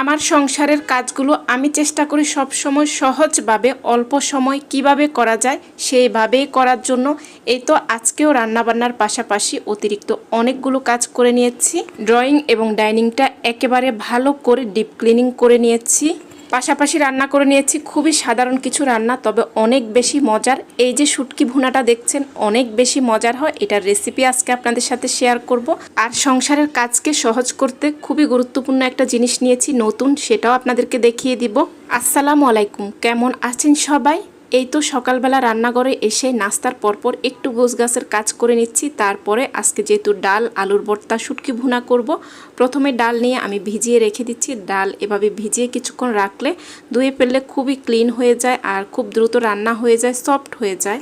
আমার সংসারের কাজগুলো আমি চেষ্টা করি সব সময় সহজভাবে, অল্প সময় কীভাবে করা যায় সেইভাবেই করার জন্য। এই তো আজকেও রান্নাবান্নার পাশাপাশি অতিরিক্ত অনেকগুলো কাজ করে নিয়েছি। ড্রয়িং এবং ডাইনিংটা একেবারে ভালো করে ডিপ ক্লিনিং করে নিয়েছি। পাশাপাশি রান্না করে নিয়েছি, খুবই সাধারণ কিছু রান্না, তবে অনেক বেশি মজার। এই যে শুটকি ভুনাটা দেখছেন, অনেক বেশি মজার হয়। এটার রেসিপি আজকে আপনাদের সাথে শেয়ার করব। আর সংসারের কাজকে সহজ করতে খুবই গুরুত্বপূর্ণ একটা জিনিস নিয়েছি, নতুন, সেটাও আপনাদেরকে দেখিয়ে দিব। আসসালামু আলাইকুম, কেমন আছেন সবাই? এই তো সকালবেলা রান্নাঘরে এসে নাস্তার পরপর একটু গোছগাছের কাজ করে নিচ্ছি। তারপরে আজকে যেহেতু ডাল, আলুর ভর্তা, শুটকি ভুনা করব, প্রথমে ডাল নিয়ে আমি ভিজিয়ে রেখে দিচ্ছি। ডাল এভাবে ভিজিয়ে কিছুক্ষণ রাখলে ধুয়ে ফেললে খুবই ক্লিন হয়ে যায় আর খুব দ্রুত রান্না হয়ে যায়, সফট হয়ে যায়।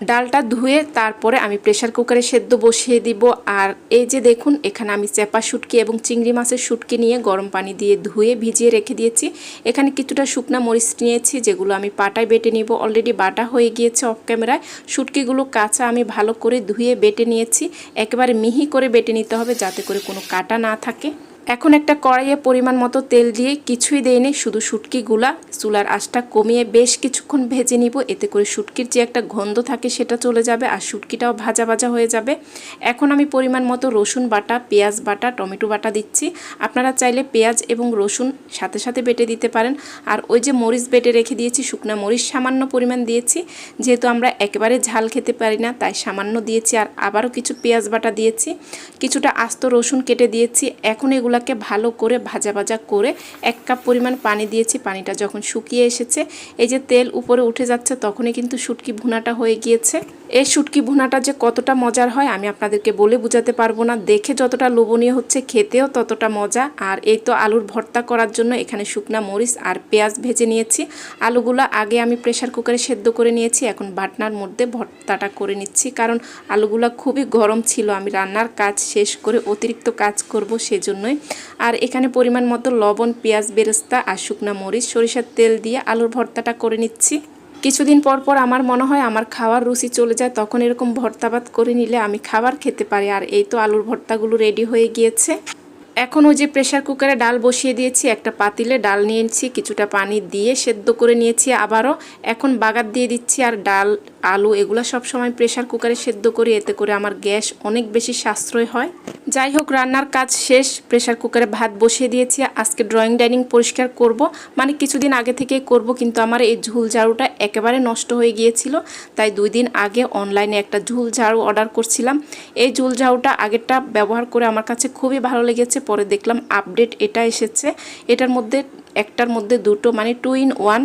ডালটা ধুয়ে তারপরে আমি প্রেশার কুকারে সেদ্ধ বসিয়ে দিব। আর এই যে দেখুন, এখানে আমি চেপা শুটকি এবং চিংড়ি মাছের শুটকি নিয়ে গরম পানি দিয়ে ধুয়ে ভিজিয়ে রেখে দিয়েছি। এখানে কিছুটা শুকনা মরিচ নিয়েছি, যেগুলো আমি পাটায় বেটে নিব। অলরেডি বাটা হয়ে গিয়েছে অফ ক্যামেরায় শুটকিগুলো কাঁচা আমি ভালো করে ধুয়ে বেটে নিয়েছি। একেবারে মিহি করে বেটে নিতে হবে, যাতে করে কোনো কাটা না থাকে। এখন একটা কড়াইয়ে পরিমাণ মতো তেল দিয়ে কিছুই দেয়নি শুধু শুটকিগুলা চুলার আঁচটা কমিয়ে বেশ কিছুক্ষণ ভেজে নিব, এতে করে শুটকির যে একটা গন্ধ থাকে সেটা চলে যাবে আর শুটকিটাও ভাজা ভাজা হয়ে যাবে। এখন আমি পরিমাণ মতো রসুন বাটা, পেঁয়াজ বাটা, টমেটো বাটা দিচ্ছি। আপনারা চাইলে পেঁয়াজ এবং রসুন সাথে সাথে বেটে দিতে পারেন। আর ওই যে মরিচ বেটে রেখে দিয়েছি, শুকনা মরিচ সামান্য পরিমাণ দিয়েছি। যেহেতু আমরা একেবারে ঝাল খেতে পারি না, তাই সামান্য দিয়েছি আর আবারও কিছু পেঁয়াজ বাটা দিয়েছি। কিছুটা আস্ত রসুন কেটে দিয়েছি। এখন এগুলো এগুলাকে ভালো করে ভাজা ভাজা করে এক কাপ পরিমাণ পানি দিয়েছি। পানিটা যখন শুকিয়ে এসেছে, এই যে তেল উপরে উঠে যাচ্ছে, তখনই কিন্তু শুটকি ভুনাটা হয়ে গিয়েছে। এই শুটকি ভুনাটা যে কতটা মজার হয় আমি আপনাদেরকে বলে বোঝাতে পারব না। দেখে যতটা লোভনীয় হচ্ছে, খেতেও ততটা মজা। আর এই তো আলুর ভর্তা করার জন্য এখানে শুকনা মরিচ আর পেঁয়াজ ভেজে নিয়েছি। আলুগুলো আগে আমি প্রেশার কুকারে সেদ্ধ করে নিয়েছি, এখন বাটনার মধ্যে ভর্তাটা করে নিচ্ছি। কারণ আলুগুলো খুবই গরম ছিল, আমি রান্নার কাজ শেষ করে অতিরিক্ত কাজ করব সেজন্যই। আর এখানে পরিমাণ মতো লবণ, পেঁয়াজ, বেরেস্তা আর শুকনা মরিচ, সরিষার তেল দিয়ে আলুর ভর্তাটা করে নিচ্ছি। কিছুদিন পর পর আমার মনে হয় আমার খাওয়ার রুচি চলে যায়, তখন এরকম ভর্তাবাত করে নিলে আমি খাবার খেতে পারি। আর এই তো আলুর ভর্তাগুলো রেডি হয়ে গিয়েছে। এখন ওই যে প্রেশার কুকারে ডাল বসিয়ে দিয়েছি, একটা পাতিলে ডাল নিয়েছি, কিছুটা পানি দিয়ে সেদ্ধ করে নিয়েছি আবারও। এখন বাগার দিয়ে দিচ্ছি আর ডাল, আলু এগুলো সব সময় প্রেশার কুকারে সেদ্ধ করি, এতে করে আমার গ্যাস অনেক বেশি সাশ্রয় হয়। যাই হোক, রান্নার কাজ শেষ প্রেশার কুকারে ভাত বসিয়ে দিয়েছি, আজকে ড্রয়িং ডাইনিং পরিষ্কার করব। মানে কিছুদিন আগে থেকেই করব, কিন্তু আমার এই ঝুল ঝাড়ুটা একেবারে নষ্ট হয়ে গিয়েছিল, তাই দুই দিন আগে অনলাইনে একটা ঝুল ঝাড়ু অর্ডার করছিলাম। এই ঝুল ঝাড়ুটা আগেরটা ব্যবহার করে আমার কাছে খুবই ভালো লেগেছে, পরে দেখলাম আপডেট এটা এসেছে। এটার মধ্যে, একটার মধ্যে দুটো মানে টু ইন ওয়ান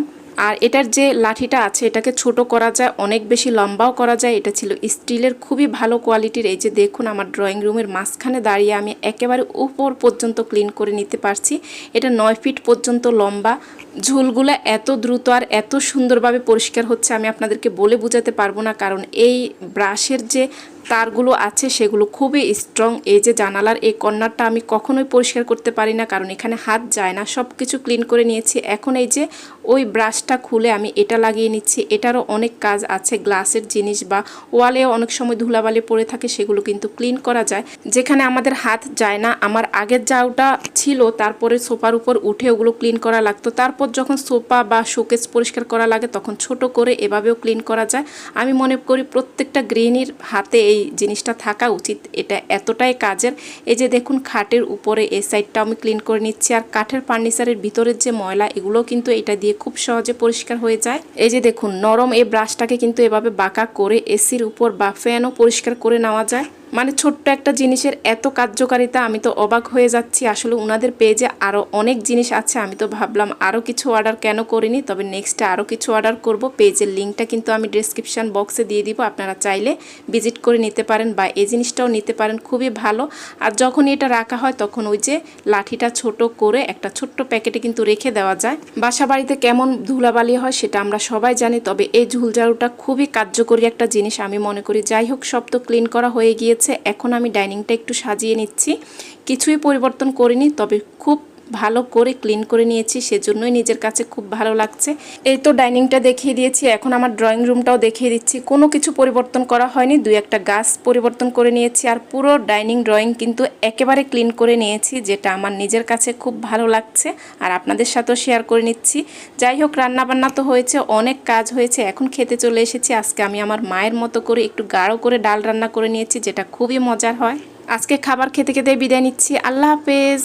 আর এটার যে লাঠিটা আছে, এটাকে ছোট করা যায়, অনেক বেশি লম্বাও করা যায়। এটা ছিল স্টিলের খুবই ভালো কোয়ালিটির। এই যে দেখুন, আমার ড্রয়িং রুমের মাঝখানে দাঁড়িয়ে আমি একেবারে উপর পর্যন্ত ক্লিন করে নিতে পারছি। এটা নয় ফিট পর্যন্ত লম্বা। ঝুলগুলো এত দ্রুত আর এত সুন্দরভাবে পরিষ্কার হচ্ছে, আমি আপনাদেরকে বলে বোঝাতে পারব না। কারণ এই ব্রাশের যে তারগুলো আছে, সেগুলো খুবই স্ট্রং এই যে জানালার এই কর্নারটা আমি কখনোই পরিষ্কার করতে পারি না, কারণ এখানে হাত যায় না। সব কিছু ক্লিন করে নিয়েছি। এখন এই যে ওই ব্রাশটা খুলে আমি এটা লাগিয়ে নিচ্ছি। এটারও অনেক কাজ আছে, গ্লাসের জিনিস বা ওয়ালেও অনেক সময় ধুলাবালি পড়ে থাকে, সেগুলো কিন্তু ক্লিন করা যায়। যেখানে আমাদের হাত যায় না, আমার আগের জাউটা ছিল, তারপরে সোফার উপর উঠে ওগুলো ক্লিন করা লাগতো। তারপর যখন সোফা বা শোকেস পরিষ্কার করা লাগে, তখন ছোট করে এভাবেও ক্লিন করা যায়। আমি মনে করি প্রত্যেকটা গৃহিণীর হাতে এই জিনিসটা থাকা উচিত। এটা এতটাই কাজের। এই যে দেখুন, খাটের উপরে এই সাইডটা আমি ক্লিন করে নিচ্ছি। আর কাঠের ফার্নিচারের ভিতরের যে ময়লা এগুলো কিন্তু এটা দিয়ে খুব সহজে পরিষ্কার হয়ে যায়। এই যে দেখুন, নরম এই ব্রাশটাকে কিন্তু এভাবে বাঁকা করে এসির উপর বা ফ্যানও পরিষ্কার করে নেওয়া যায়। মানে ছোট্ট একটা জিনিসের এত কার্যকারিতা আমি তো অবাক হয়ে যাচ্ছি। আসলে ওনাদের পেজে আরও অনেক জিনিস আছে, আমি তো ভাবলাম আরও কিছু অর্ডার কেন করিনি, তবে নেক্সটে আরও কিছু অর্ডার করব। পেজের লিঙ্কটা কিন্তু আমি ডিসক্রিপশান বক্সে দিয়ে দিব, আপনারা চাইলে ভিজিট করে নিতে পারেন বা এই জিনিসটাও নিতে পারেন, খুবই ভালো। আর যখন এটা রাখা হয়, তখন ওই যে লাঠিটা ছোট করে একটা ছোট্ট প্যাকেটে কিন্তু রেখে দেওয়া যায়। বাসা বাড়িতে কেমন ধুলাবালি হয় সেটা আমরা সবাই জানি, তবে এই ঝুলঝাড়ুটা খুবই কার্যকরী একটা জিনিস, আমি মনে করি। যাই হোক, সব তো ক্লিন করা হয়ে গিয়েছে এখন আমি ডাইনিংটা একটু সাজিয়ে নিচ্ছি। কিছুই পরিবর্তন করিনি তবে খুব ভালো করে ক্লিন করে নিয়েছি, সেজন্যই নিজের কাছে খুব ভালো লাগছে। এই তো ডাইনিংটা দেখিয়ে দিয়েছি, এখন আমার ড্রয়িং রুমটাও দেখিয়ে দিচ্ছি। কোনো কিছু পরিবর্তন করা হয়নি, দুই একটা গাছ পরিবর্তন করে নিয়েছি, আর পুরো ডাইনিং ড্রয়িং কিন্তু একেবারে ক্লিন করে নিয়েছি, যেটা আমার নিজের কাছে খুব ভালো লাগছে, আর আপনাদের সাথেও শেয়ার করে নিচ্ছি। যাই হোক, রান্নাবান্না তো হয়েছে, অনেক কাজ হয়েছে, এখন খেতে চলে এসেছি। আজকে আমি আমার মায়ের মতো করে একটু গাঢ় করে ডাল রান্না করে নিয়েছি, যেটা খুবই মজার হয়। আজকে খাবার খেতে খেতে বিদায় নিচ্ছি। আল্লাহ হাফেজ।